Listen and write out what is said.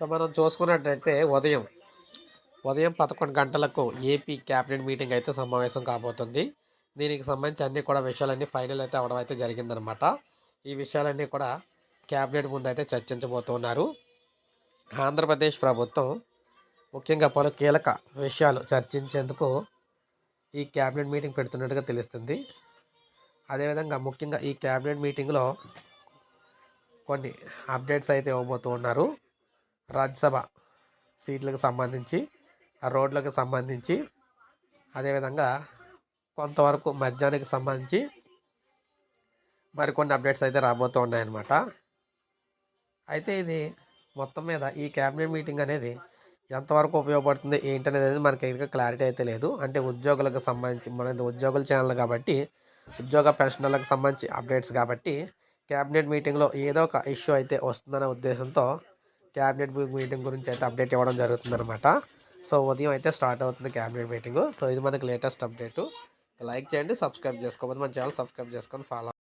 So మనం చూసుకున్నట్టయితే ఉదయం ఉదయం పదకొండు గంటలకు ఏపీ క్యాబినెట్ మీటింగ్ అయితే సమావేశం కాబోతుంది. దీనికి సంబంధించి అన్ని కూడా విషయాలన్నీ ఫైనల్ అయితే అవడం అయితే జరిగిందనమాట ఈ విషయాలన్నీ కూడా క్యాబినెట్ ముందు అయితే చర్చించబోతున్నారు. ఆంధ్రప్రదేశ్ ప్రభుత్వం ముఖ్యంగా పలు కీలక విషయాలు చర్చించేందుకు ఈ క్యాబినెట్ మీటింగ్ పెడుతున్నట్టుగా తెలుస్తుంది. అదేవిధంగా ముఖ్యంగా ఈ క్యాబినెట్ మీటింగ్లో కొన్ని అప్డేట్స్ అయితే ఇవ్వబోతూ ఉన్నారు రాజ్యసభ సీట్లకు సంబంధించి ఆ రోడ్లకు సంబంధించి అదేవిధంగా కొంతవరకు మధ్యాహ్నానికి సంబంధించి మరికొన్ని అప్డేట్స్ అయితే రాబోతూ ఉన్నాయన్నమాట. అయితే ఇది మొత్తం మీద ఈ క్యాబినెట్ మీటింగ్ అనేది ఎంతవరకు ఉపయోగపడుతుంది ఏంటనేది మనకి ఇంకా క్లారిటీ అయితే లేదు. అంటే ఉద్యోగులకు సంబంధించి మన ఉద్యోగుల ఛానల్ కాబట్టి ఉద్యోగ పెన్షనర్లకు సంబంధించి అప్డేట్స్ కాబట్టి క్యాబినెట్ మీటింగ్లో ఏదో ఒక ఇష్యూ అయితే వస్తుందనే ఉద్దేశంతో క్యాబినెట్ మీటింగ్ గురించి అయితే అప్డేట్ ఇవ్వడం జరుగుతుందన్నమాట. సో ఉదయం అయితే స్టార్ట్ అవుతుంది క్యాబినెట్ మీటింగ్. సో ఇది మనకి లేటెస్ట్ అప్డేట్. లైక్ చేయండి సబ్స్క్రైబ్ చేసుకోకపోతే మన ఛానల్ సబ్స్క్రైబ్ చేసుకొని ఫాలో